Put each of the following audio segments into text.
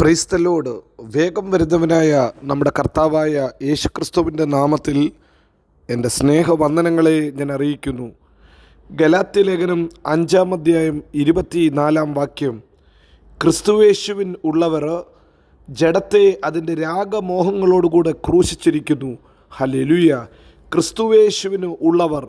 ക്രൈസ്തലോട് വേഗം വരുന്നവനായ നമ്മുടെ കർത്താവായ യേശുക്രിസ്തുവിന്റെ നാമത്തിൽ എന്റെ സ്നേഹവന്ദനങ്ങളെ ഞാൻ അറിയിക്കുന്നു. ഗലാത്യ ലേഖനം അഞ്ചാം അധ്യായം ഇരുപത്തി നാലാം വാക്യം. ക്രിസ്തുവേശുവിൻ ഉള്ളവർ ജഡത്തെ അതിന്റെ രാഗമോഹങ്ങളോടുകൂടെ ക്രൂശിച്ചിരിക്കുന്നു. ഹലെലുയ ക്രിസ്തുവേശുവിന് ഉള്ളവർ.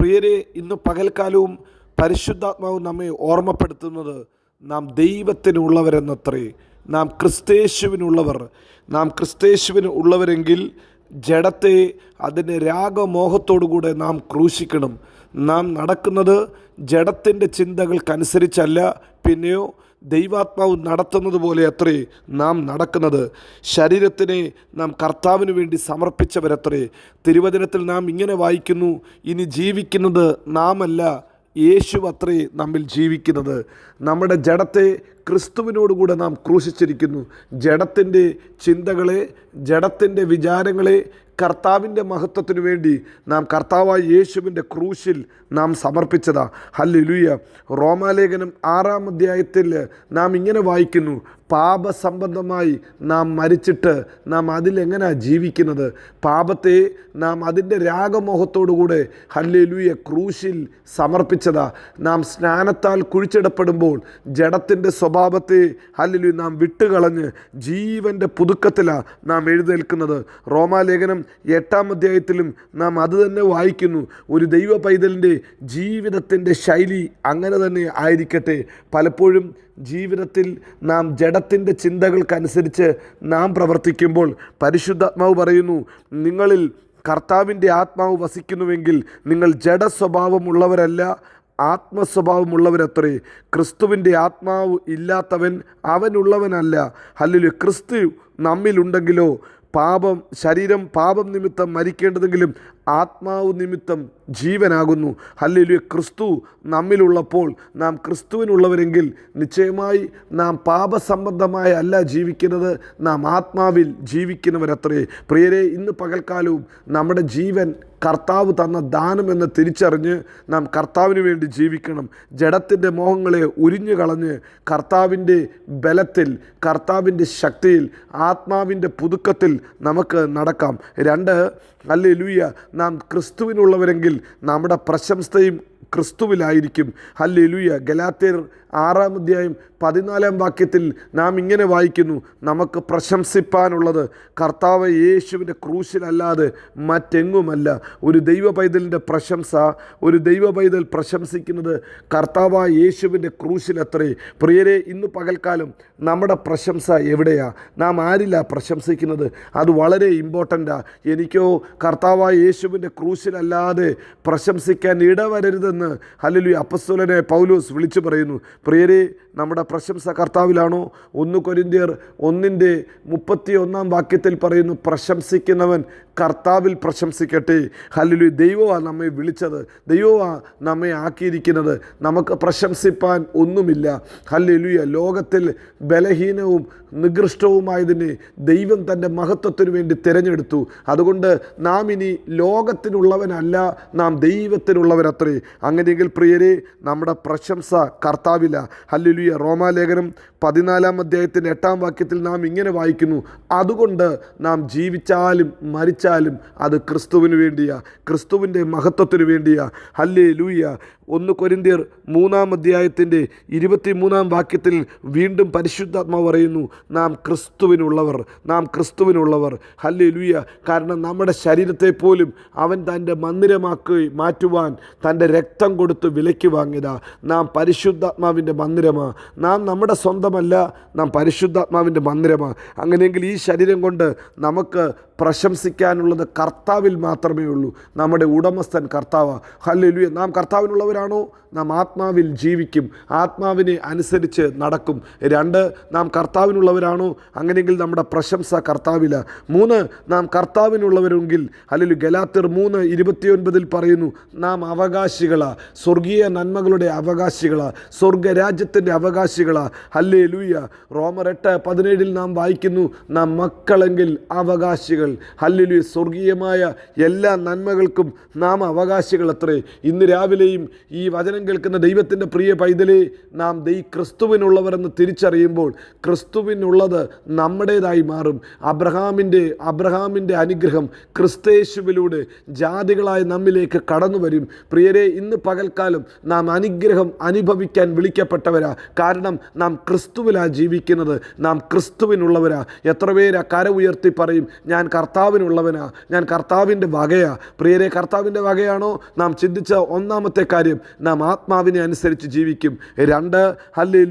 പ്രിയരെ ഇന്ന് പകൽക്കാലവും പരിശുദ്ധാത്മാവ് നമ്മെ ഓർമ്മപ്പെടുത്തുന്നത് നാം ദൈവത്തിനുള്ളവരെന്നത്രേ. നാം ക്രിസ്തേശുവിനുള്ളവർ നാം ക്രിസ്തേശുവിന് ഉള്ളവരെങ്കിൽ ജഡത്തെ അതിന്റെ രാഗമോഹത്തോടുകൂടെ നാം ക്രൂശിക്കണം. നാം നടക്കുന്നത് ജഡത്തിന്റെ ചിന്തകൾക്കനുസരിച്ചല്ല. പിന്നെയോ ദൈവാത്മാവ് നടത്തുന്നത് പോലെ അത്രേ നാം നടക്കുന്നത്. ശരീരത്തിനെ നാം കർത്താവിന് വേണ്ടി സമർപ്പിച്ചവരത്രേ. തിരുവചനത്തിൽ നാം ഇങ്ങനെ വായിക്കുന്നു ഇനി ജീവിക്കുന്നത് നാമല്ല. യേശു അത്രേ നമ്മിൽ ജീവിക്കുന്നത്. നമ്മുടെ ജഡത്തെ ക്രിസ്തുവിനോടുകൂടെ നാം ക്രൂശിച്ചിരിക്കുന്നു. ജഡത്തിന്റെ ചിന്തകളെ ജഡത്തിന്റെ വിചാരങ്ങളെ കർത്താവിന്റെ മഹത്വത്തിനു വേണ്ടി നാം കർത്താവായ യേശുവിന്റെ ക്രൂശിൽ നാം സമർപ്പിച്ചതാ. ഹല്ലുലുയ. റോമാലേഖനം ആറാം അധ്യായത്തിൽ നാം ഇങ്ങനെ വായിക്കുന്നു. പാപസംബന്ധമായി നാം മരിച്ചിട്ട് നാം അതിലെങ്ങനെയാണ് ജീവിക്കുന്നത്? പാപത്തെ നാം അതിന്റെ രാഗമോഹത്തോടുകൂടെ ഹല്ലേലൂയ ക്രൂശിൽ സമർപ്പിച്ചതാ. നാം സ്നാനത്താൽ കുഴിച്ചിടപ്പെടുമ്പോൾ ജഡത്തിന്റെ സ്വഭാവത്തെ ഹല്ലേലൂയ നാം വിട്ടുകളഞ്ഞ് ജീവന്റെ പുതുക്കത്തിലാണ് നാം എഴുന്നേൽക്കുന്നത്. റോമാലേഖനം എട്ടാം അധ്യായത്തിലും നാം അത് തന്നെ വായിക്കുന്നു. ഒരു ദൈവ പൈതലിന്റെ ജീവിതത്തിന്റെ ശൈലി അങ്ങനെ തന്നെ ആയിരിക്കട്ടെ. പലപ്പോഴും ജീവിതത്തിൽ നാം ജഡത്തിന്റെ ചിന്തകൾക്കനുസരിച്ച് നാം പ്രവർത്തിക്കുമ്പോൾ പരിശുദ്ധാത്മാവ് പറയുന്നു നിങ്ങളിൽ കർത്താവിന്റെ ആത്മാവ് വസിക്കുന്നുവെങ്കിൽ നിങ്ങൾ ജഡ ജഡസ്വഭാവമുള്ളവരല്ല ആത്മസ്വഭാവമുള്ളവരത്രേ. ക്രിസ്തുവിന്റെ ആത്മാവ് ഇല്ലാത്തവൻ അവനുള്ളവനല്ല. അല്ലെങ്കിൽ ക്രിസ്തു നമ്മിലുണ്ടെങ്കിലോ പാപം ശരീരം പാപം നിമിത്തം മരിക്കേണ്ടതെങ്കിലും ആത്മാവ് നിമിത്തം ജീവനാകുന്നു. അല്ലെങ്കിൽ ക്രിസ്തു നമ്മിലുള്ളപ്പോൾ നാം ക്രിസ്തുവിനുള്ളവരെങ്കിൽ നിശ്ചയമായി നാം പാപസംബന്ധമായ അല്ല ജീവിക്കുന്നത് നാം ആത്മാവിൽ ജീവിക്കുന്നവരത്രേ. പ്രിയരെ ഇന്ന് പകൽക്കാലവും നമ്മുടെ ജീവൻ കർത്താവ് തന്ന ദാനം എന്ന് തിരിച്ചറിഞ്ഞ് നാം കർത്താവിന് വേണ്ടി ജീവിക്കണം. ജഡത്തിന്റെ മോഹങ്ങളെ ഉരിഞ്ഞു കളഞ്ഞ് കർത്താവിന്റെ ബലത്തിൽ കർത്താവിന്റെ ശക്തിയിൽ ആത്മാവിന്റെ പുതുക്കത്തിൽ നമുക്ക് നടക്കാം. രണ്ട് അല്ലേ ലൂയ നാം ക്രിസ്തുവിനുള്ളവരെങ്കിൽ നമ്മുടെ പ്രശംസയും ക്രിസ്തുവിലായിരിക്കും. ഹല്ലേലൂയ. ഗലാത്തേർ ആറാം അധ്യായം പതിനാലാം വാക്യത്തിൽ നാം ഇങ്ങനെ വായിക്കുന്നു. നമുക്ക് പ്രശംസിപ്പാനുള്ളത് കർത്താവ് യേശുവിന്റെ ക്രൂശിലല്ലാതെ മറ്റെങ്ങുമല്ല. ഒരു ദൈവ പൈതലിന്റെ പ്രശംസ ഒരു ദൈവ പൈതൽ പ്രശംസിക്കുന്നത് കർത്താവ് യേശുവിന്റെ ക്രൂശിലത്രേ. പ്രിയരെ ഇന്ന് പകൽക്കാലം നമ്മുടെ പ്രശംസ എവിടെയാ? നാം ആരില്ല പ്രശംസിക്കുന്നത്? അത് വളരെ ഇമ്പോർട്ടന്റാണ് എനിക്കോ കർത്താവ് യേശുവിന്റെ ക്രൂശിലല്ലാതെ പ്രശംസിക്കാൻ ഇടവരരുതെന്ന് അല്ലെങ്കിൽ അപ്പസ്തുലനെ പൗലോസ് വിളിച്ചു പറയുന്നു. പ്രിയരെ നമ്മുടെ പ്രശംസ കർത്താവിലാണോ? ഒന്ന് കൊരിന്തിയർ ഒന്നിന്റെ മുപ്പത്തി ഒന്നാം വാക്യത്തിൽ പറയുന്നു പ്രശംസിക്കുന്നവൻ കർത്താവിൽ പ്രശംസിക്കട്ടെ. ഹലലു ദൈവമാണ് നമ്മെ വിളിച്ചത് ദൈവമാണ് നമ്മെ ആക്കിയിരിക്കുന്നത്. നമുക്ക് പ്രശംസിപ്പാൻ ഒന്നുമില്ല. ഹല്ലുലുയ ലോകത്തിൽ ബലഹീനവും നികൃഷ്ടവുമായതിനെ ദൈവം തന്റെ മഹത്വത്തിനു വേണ്ടി തിരഞ്ഞെടുത്തു. അതുകൊണ്ട് നാം ഇനി ലോകത്തിനുള്ളവനല്ല നാം ദൈവത്തിനുള്ളവരത്രേ. അങ്ങനെയെങ്കിൽ പ്രിയരെ നമ്മുടെ പ്രശംസ കർത്താവില്ല. ഹല്ലുലിയ. റോമാലേഖനം പതിനാലാം അധ്യായത്തിന്റെ എട്ടാം വാക്യത്തിൽ നാം ഇങ്ങനെ വായിക്കുന്നു. അതുകൊണ്ട് നാം ജീവിച്ചാലും മരിച്ചാലും അത് ക്രിസ്തുവിന് വേണ്ടിയാ. ക്രിസ്തുവിന്റെ മഹത്വത്തിന് വേണ്ടിയാ. ഹല്ലേ ലൂയ ഒന്ന് കൊരിന്തിയർ മൂന്നാം അധ്യായത്തിന്റെ ഇരുപത്തി മൂന്നാം വാക്യത്തിൽ വീണ്ടും പരിശുദ്ധാത്മാവ് പറയുന്നു നാം ക്രിസ്തുവിനുള്ളവർ നാം ക്രിസ്തുവിനുള്ളവർ. ഹല്ലേ ലൂയ കാരണം നമ്മുടെ ശരീരത്തെ പോലും അവൻ തന്റെ മന്ദിരമാക്കി മാറ്റുവാൻ തന്റെ രക്തം കൊടുത്ത് വിലയ്ക്ക് വാങ്ങിയതാ. നാം പരിശുദ്ധാത്മാവിന്റെ മന്ദിരമാണ് നാം നമ്മുടെ സ്വന്തമല്ല നാം പരിശുദ്ധാത്മാവിന്റെ മന്ദിരമാണ് അങ്ങനെയെങ്കിൽ ഈ ശരീരം കൊണ്ട് നമുക്ക് പ്രശംസിക്കാനുള്ളത് കർത്താവിൽ മാത്രമേ ഉള്ളൂ. നമ്മുടെ ഉടമസ്ഥൻ കർത്താവ്. ഹല്ലുയ നാം കർത്താവിനുള്ളവരാണോ? നാം ആത്മാവിൽ ജീവിക്കും. ആത്മാവിനെ അനുസരിച്ച് നടക്കും. രണ്ട് നാം കർത്താവിനുള്ളവരാണോ? അങ്ങനെയെങ്കിൽ നമ്മുടെ പ്രശംസ കർത്താവില. മൂന്ന് നാം കർത്താവിനുള്ളവരെങ്കിൽ അല്ലെങ്കിൽ ഗലാത്തിർ മൂന്ന് ഇരുപത്തിയൊൻപതിൽ പറയുന്നു നാം അവകാശികളാ. സ്വർഗീയ നന്മകളുടെ അവകാശികളാ. സ്വർഗരാജ്യത്തിന്റെ അവകാശികളാ. ഹല്ലേ ലൂയ റോമർ എട്ട് പതിനേഴിൽ നാം വായിക്കുന്നു നാം മക്കളെങ്കിൽ അവകാശികൾ. ഹല്ലുലു സ്വർഗീയമായ എല്ലാ നന്മകൾക്കും നാം അവകാശികൾ അത്രേ. ഇന്ന് രാവിലെയും ഈ വചനം കേൾക്കുന്ന ദൈവത്തിന്റെ പ്രിയ പൈതലേ നാം ദൈ ക്രിസ്തുവിനുള്ളവരെന്ന് തിരിച്ചറിയുമ്പോൾ ക്രിസ്തുവിനുള്ളത് നമ്മുടേതായി മാറും. അബ്രഹാമിന്റെ അബ്രഹാമിന്റെ അനുഗ്രഹം ക്രിസ്തേശുവിലൂടെ ജാതികളായ നമ്മിലേക്ക് കടന്നു വരും. പ്രിയരെ ഇന്ന് പകൽക്കാലം നാം അനുഗ്രഹം അനുഭവിക്കാൻ വിളിക്കപ്പെട്ടവരാ. കാരണം നാം ക്രിസ്തുവിലാ ജീവിക്കുന്നത്. നാം ക്രിസ്തുവിനുള്ളവരാ. എത്ര പേരാ കര ഉയർത്തി പറയും ഞാൻ കർത്താവിനുള്ളവനാ. ഞാൻ കർത്താവിന്റെ വകയാ. പ്രിയരെ കർത്താവിന്റെ വകയാണോ? നാം ചിന്തിച്ച ഒന്നാമത്തെ കാര്യം നാം ആത്മാവിനെ അനുസരിച്ച് ജീവിക്കും. രണ്ട് ഹല്ലേ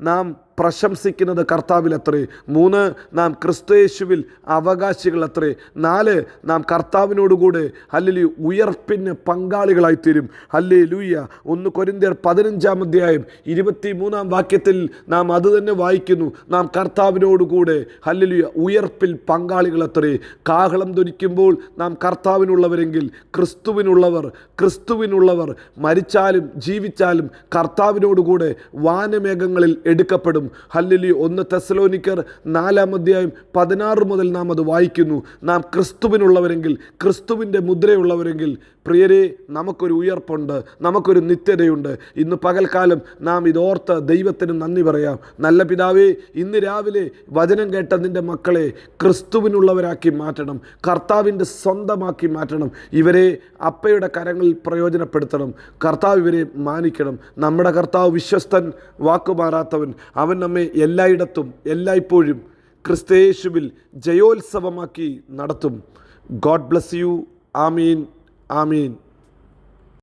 നാം പ്രശംസിക്കുന്നത് കർത്താവിലത്രേ. മൂന്ന് നാം ക്രിസ്തയേശുവിൽ അവകാശികൾ അത്രേ നാല് നാം കർത്താവിനോടുകൂടെ അല്ലെങ്കിൽ ഉയർപ്പിന് പങ്കാളികളായിത്തീരും. ഹല്ലേ ലൂയ്യ ഒന്ന് കൊരിന്തിയർ പതിനഞ്ചാം അധ്യായം ഇരുപത്തി മൂന്നാം വാക്യത്തിൽ നാം അത് തന്നെ വായിക്കുന്നു. നാം കർത്താവിനോടുകൂടെ ഹല്ലലുയ ഉയർപ്പിൽ പങ്കാളികളത്രേ. കാഹളം ധരിക്കുമ്പോൾ നാം കർത്താവിനുള്ളവരെങ്കിൽ ക്രിസ്തുവിനുള്ളവർ ക്രിസ്തുവിനുള്ളവർ മരിച്ചാലും ജീവിച്ചാലും കർത്താവിനോടുകൂടെ വാനമേഘങ്ങളിൽ എടുക്കപ്പെടും. ഹല്ലിലി ഒന്ന് തെസലോനിക്കർ നാലാം അധ്യായം പതിനാറ് മുതൽ നാം അത് വായിക്കുന്നു. നാം ക്രിസ്തുവിനുള്ളവരെങ്കിൽ ക്രിസ്തുവിന്റെ മുദ്രയുള്ളവരെങ്കിൽ പ്രിയരെ നമുക്കൊരു ഉയർപ്പുണ്ട് നമുക്കൊരു നിത്യതയുണ്ട്. ഇന്ന് പകൽക്കാലം നാം ഇതോർത്ത് ദൈവത്തിന് നന്ദി പറയാം. നല്ല പിതാവേ ഇന്ന് രാവിലെ വചനം കേട്ട നിന്റെ മക്കളെ ക്രിസ്തുവിനുള്ളവരാക്കി മാറ്റണം കർത്താവിന്റെ സ്വന്തമാക്കി മാറ്റണം. ഇവരെ അപ്പയുടെ കരങ്ങളിൽ പ്രയോജനപ്പെടുത്തണം കർത്താവ് ഇവരെ മാനിക്കണം. നമ്മുടെ കർത്താവ് വിശ്വസ്തൻ വാക്കുമാറാത്തവൻ. നമ്മെ എല്ലായിടത്തും എല്ലായ്പ്പോഴും ക്രിസ്തയേശുവിൽ ജയോത്സവമാക്കി നടത്തും. ഗോഡ് ബ്ലസ് യു ആമീൻ. ആമീൻ.